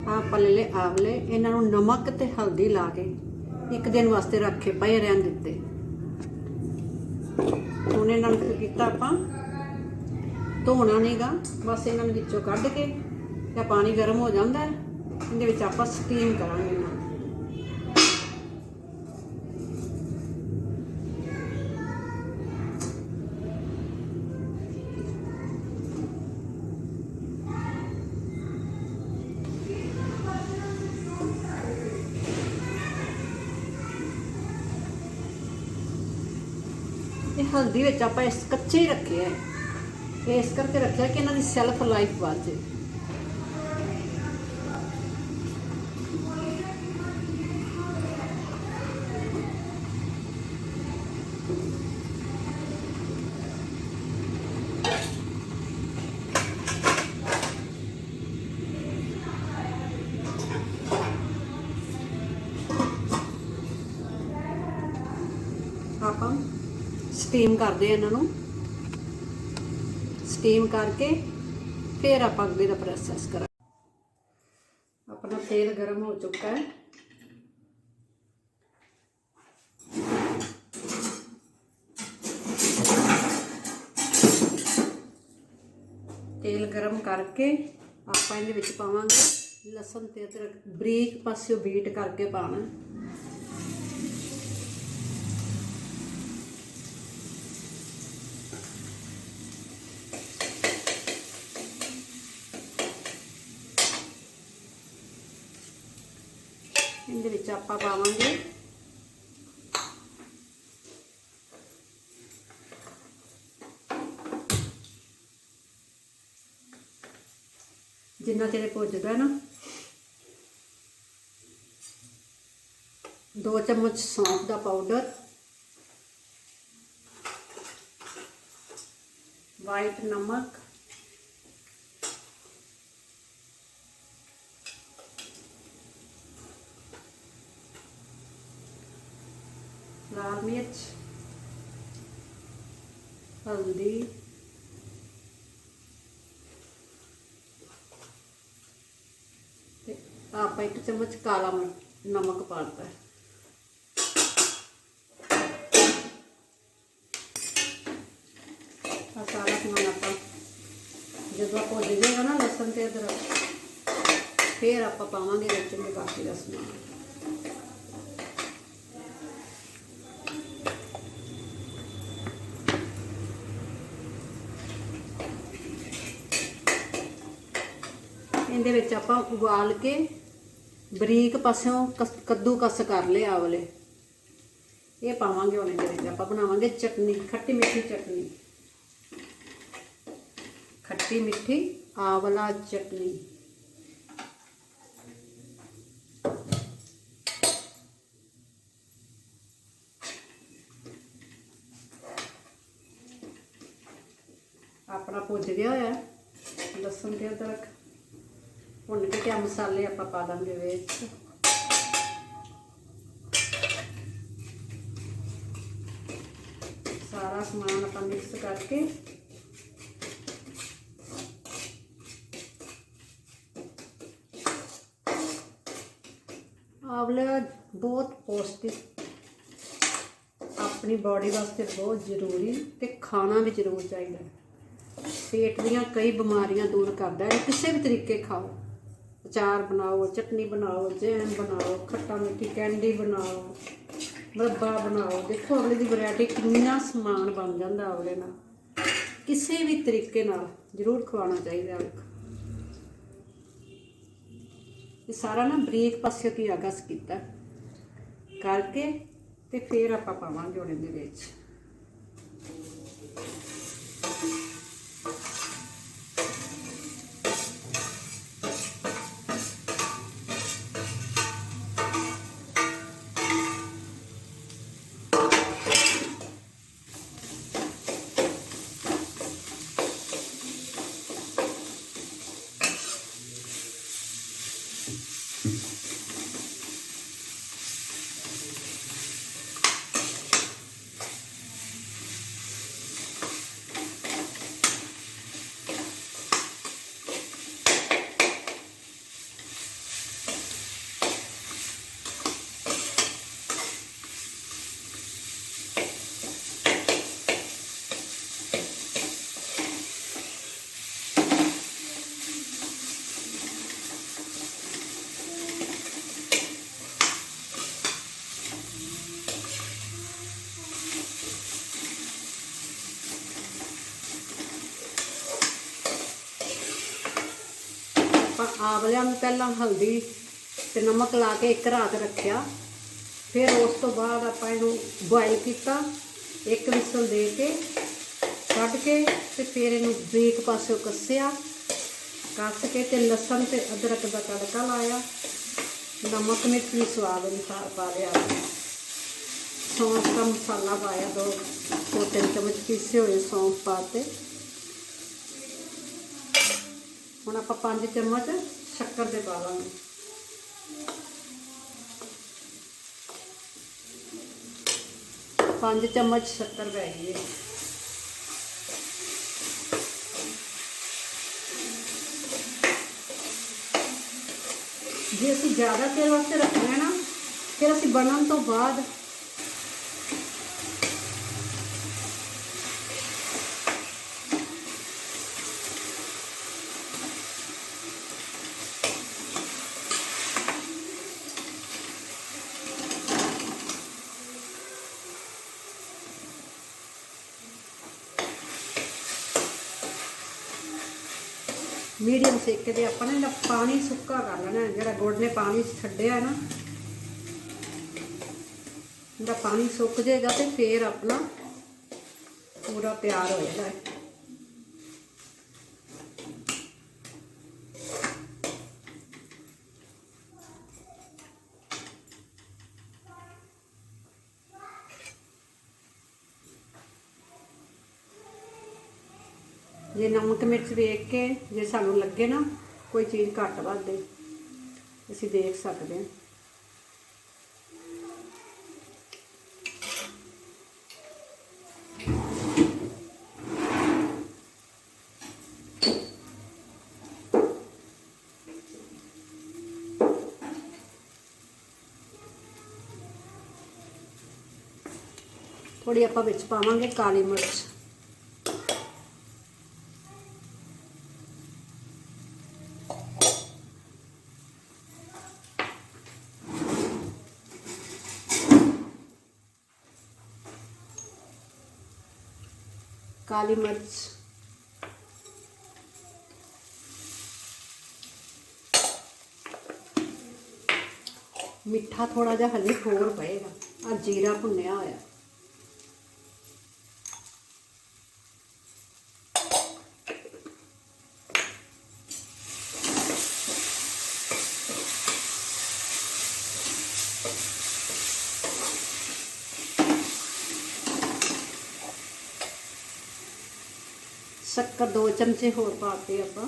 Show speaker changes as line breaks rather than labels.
ਆਹ ਆਪਾਂ ਲੈ ਆਵਲੇ, ਇਹਨਾਂ ਨੂੰ ਨਮਕ ਤੇ ਹਲਦੀ ਲਾ ਕੇ ਇੱਕ ਦਿਨ ਵਾਸਤੇ ਰੱਖੇ ਪਏ ਰਹਿਣ ਦਿੱਤੇ। ਹੁਣ ਇਹਨਾਂ ਨੂੰ ਕੀ ਕੀਤਾ ਆਪਾਂ ਧੋਣਾ ਨਹੀਂਗਾ ਬਸ ਇਹਨਾਂ ਨੂੰ ਵਿੱਚੋਂ ਕੱਢ ਕੇ ਤੇ ਪਾਣੀ ਗਰਮ ਹੋ ਜਾਂਦਾ ਹੈ, ਇਹਦੇ ਵਿੱਚ ਆਪਾਂ ਸਟੀਮ ਕਰਾਂਗੇ। ਇਹਨਾਂ ਨੂੰ ਇਹ ਹਲਦੀ ਵਿੱਚ ਆਪਾਂ ਇਸ ਕੱਚੇ ਹੀ ਰੱਖੇ ਆ ਇਹ ਇਸ ਕਰਕੇ ਰੱਖਿਆ ਕਿ ਇਹਨਾਂ ਦੀ ਸੈਲਫ ਲਾਈਫ ਵੱਧ ਸਟੀਮ ਕਰਦੇ ਆ ਇਹਨਾਂ ਨੂੰ। ਸਟੀਮ ਕਰਕੇ ਫਿਰ ਆਪਾਂ ਅੱਗੇ ਦਾ ਪ੍ਰੋਸੈਸ ਕਰਾਂਗੇ। ਆਪਣਾ ਤੇਲ ਗਰਮ ਹੋ ਚੁੱਕਾ ਹੈ। ਤੇਲ ਗਰਮ ਕਰਕੇ ਆਪਾਂ ਇਹਦੇ ਵਿੱਚ ਪਾਵਾਂਗੇ। ਲਸਣ ਤੇ ਅਦਰਕ ਬਰੀਕ ਪਾਸਿਓ ਬੀਟ ਕਰਕੇ ਪਾਣਾ ਇਹਦੇ ਵਿੱਚ ਆਪਾਂ ਪਾਵਾਂਗੇ। ਜਿੰਨਾ ਤੇਰੇ ਭੁੱਜਦਾ ਨਾ, ਦੋ ਚਮਚ ਸੌਂਫ ਦਾ ਪਾਊਡਰ ਵਾਈਟ ਨਮਕ ਲਾਲ ਮਿਰਚ ਹਲਦੀ ਤੇ ਆਪਾਂ ਇੱਕ ਚਮਚ ਕਾਲਾ ਨਮਕ ਪਾ ਦਿੱਤਾ ਹੈ ਸਾਰਾ ਸਮਾਨ ਆਪਾਂ ਜਦੋਂ ਆਪਾਂ ਭੁੱਜ ਜਾਏਗਾ ਨਾ ਲਸਣ ਤੇ ਅਦਰਕ, ਫਿਰ ਆਪਾਂ ਪਾਵਾਂਗੇ ਵਿੱਚ ਇਹ ਬਾਕੀ ਦਾ ਸਮਾਨ। ਇਹਦੇ ਵਿੱਚ ਆਪਾਂ ਉਬਾਲ ਕੇ ਬਰੀਕ ਪਾਸਿਓਂ ਕਸ- ਕੱਦੂਕਸ ਕਰ ਲਿਆ ਆਵਲੇ। ਇਹ ਪਾਵਾਂਗੇ ਉਹਨੇ ਦੇ ਵਿੱਚ। ਆਪਾਂ ਬਣਾਵਾਂਗੇ ਚਟਨੀ, ਖੱਟੀ ਮਿੱਠੀ ਚਟਨੀ। ਖੱਟੀ ਮਿੱਠੀ ਆਵਲਾ ਚਟਨੀ। ਆਪਣਾ ਭੁੱਜ ਗਿਆ ਹੋਇਆ। ਹੈ। ਲਸਣ ਤੇ ਅਦਰਕ। ਭੁੰਨ ਕੇ ਤੇ ਮਸਾਲੇ ਆਪਾਂ ਪਾ ਦਾਂਗੇ ਵਿੱਚ। ਸਾਰਾ ਸਮਾਨ ਆਪਾਂ ਮਿਕਸ ਕਰਕੇ ਆਵਲਾ ਬਹੁਤ ਪੌਸ਼ਟਿਕ, ਆਪਣੀ ਬਾਡੀ ਵਾਸਤੇ ਬਹੁਤ ਜ਼ਰੂਰੀ ਤੇ ਖਾਣਾ ਵੀ ਜ਼ਰੂਰ ਚਾਹੀਦਾ। ਪੇਟ ਦੀਆਂ ਕਈ ਬਿਮਾਰੀਆਂ ਦੂਰ ਕਰਦਾ ਹੈ, ਕਿਸੇ ਵੀ ਤਰੀਕੇ ਖਾਓ। ਅਚਾਰ ਬਣਾਓ, ਚਟਨੀ ਬਣਾਓ, ਜੈਮ ਬਣਾਓ, ਖੱਟਾ ਮਿੱਠੀ ਕੈਂਡੀ ਬਣਾਓ, ਮਰੱਬਾ ਬਣਾਓ। ਦੇਖੋ ਅਗਲੇ ਦੀ ਵੈਰਾਈਟੀ ਕਿੰਨਾ ਸਮਾਨ ਬਣ ਜਾਂਦਾ ਅਗਲੇ ਨਾਲ। ਕਿਸੇ ਵੀ ਤਰੀਕੇ ਨਾਲ ਜ਼ਰੂਰ ਖਵਾਉਣਾ ਚਾਹੀਦਾ ਹੈ। ਇਹ ਸਾਰਾ ਨਾ ਬਰੀਕ ਪਾਸੇ ਤੋਂ ਹੀ। ਆਗਸ ਕੀਤਾ ਕਰਕੇ ਤੇ ਫਿਰ ਆਪਾਂ ਪਾਵਾਂਗੇ ਹੁਣ ਦੇ ਵਿੱਚ। ਆਵਲਿਆਂ ਨੂੰ ਪਹਿਲਾਂ ਹਲਦੀ ਤੇ ਨਮਕ ਲਾ ਕੇ ਇੱਕ ਰਾਤ ਰੱਖਿਆ। ਫਿਰ ਉਸ ਤੋਂ ਬਾਅਦ ਆਪਾਂ ਇਹਨੂੰ ਬੋਇਲ ਕੀਤਾ, ਇੱਕ ਵਿਸਲ ਦੇ ਕੇ, ਕੱਢ ਕੇ ਤੇ ਫਿਰ ਇਹਨੂੰ ਬਰੀਕ ਪਾਸਿਓ ਕੱਸਿਆ। ਕੱਸ ਕੇ ਤੇ ਲਸਣ ਤੇ ਅਦਰਕ ਦਾ ਤੜਕਾ ਲਾਇਆ। ਨਮਕ ਮਿਰਚ ਵੀ ਸਵਾਦ ਅਨੁਸਾਰ ਪਾ ਲਿਆ। ਸੌਂਫ ਦਾ ਮਸਾਲਾ ਪਾਇਆ ਦੋ ਦੋ ਤਿੰਨ ਚਮਚ ਪੀਸੇ ਹੋਏ ਸੌਂਫ ਪਾਤੇ ਹੁਣ ਆਪਾਂ ਪੰਜ ਚਮਚ ਸ਼ੱਕਰ ਦੇ ਪਾ ਲਾਂਗੇ। ਪੰਜ ਚਮਚ ਸ਼ੱਕਰ ਪੈ ਗਈ ਹੈ ਜੇ ਅਸੀਂ ਜ਼ਿਆਦਾ ਚਿਰ ਵਾਸਤੇ ਰੱਖਣਾ ਹੈ ਨਾ, ਫਿਰ ਅਸੀਂ ਬਣਨ ਤੋਂ ਬਾਅਦ ਮੀਡੀਅਮ ਸੇਕੇ ਤੇ ਆਪਾਂ ਨੇ ਇਹਦਾ ਪਾਣੀ ਸੁੱਕਾ ਕਰ ਲੈਣਾ ਜਿਹੜਾ ਗੁੜ ਨੇ ਪਾਣੀ ਛੱਡਿਆ ਨਾ ਇਹਦਾ ਪਾਣੀ ਸੁੱਕ ਜਾਏਗਾ ਤੇ ਫੇਰ ਆਪਣਾ ਪੂਰਾ ਤਿਆਰ ਹੋ ਜਾਏਗਾ ਜੇ ਨਮਕ ਮਿਰਚ ਵੇਖ ਕੇ ਜੇ ਸਾਨੂੰ ਲੱਗੇ ਨਾ ਕੋਈ ਚੀਜ਼ ਘੱਟ ਵੱਧ ਅਸੀਂ ਦੇਖ ਸਕਦੇ ਹਾਂ। ਥੋੜੀ ਆਪਾਂ ਵਿੱਚ ਪਾਵਾਂਗੇ ਕਾਲੀ ਮਿਰਚ। ਕਾਲੀ ਮਿਰਚ। ਮਿੱਠਾ ਥੋੜਾ ਜਿਹਾ ਹਲੇ ਹੋਰ ਪਏਗਾ। ਆ ਜੀਰਾ ਭੁੰਨਿਆ ਹੋਇਆ। ਸ਼ੱਕਰ ਦੋ ਚਮਚੇ ਹੋਰ ਪਾਤੇ ਆਪਾਂ।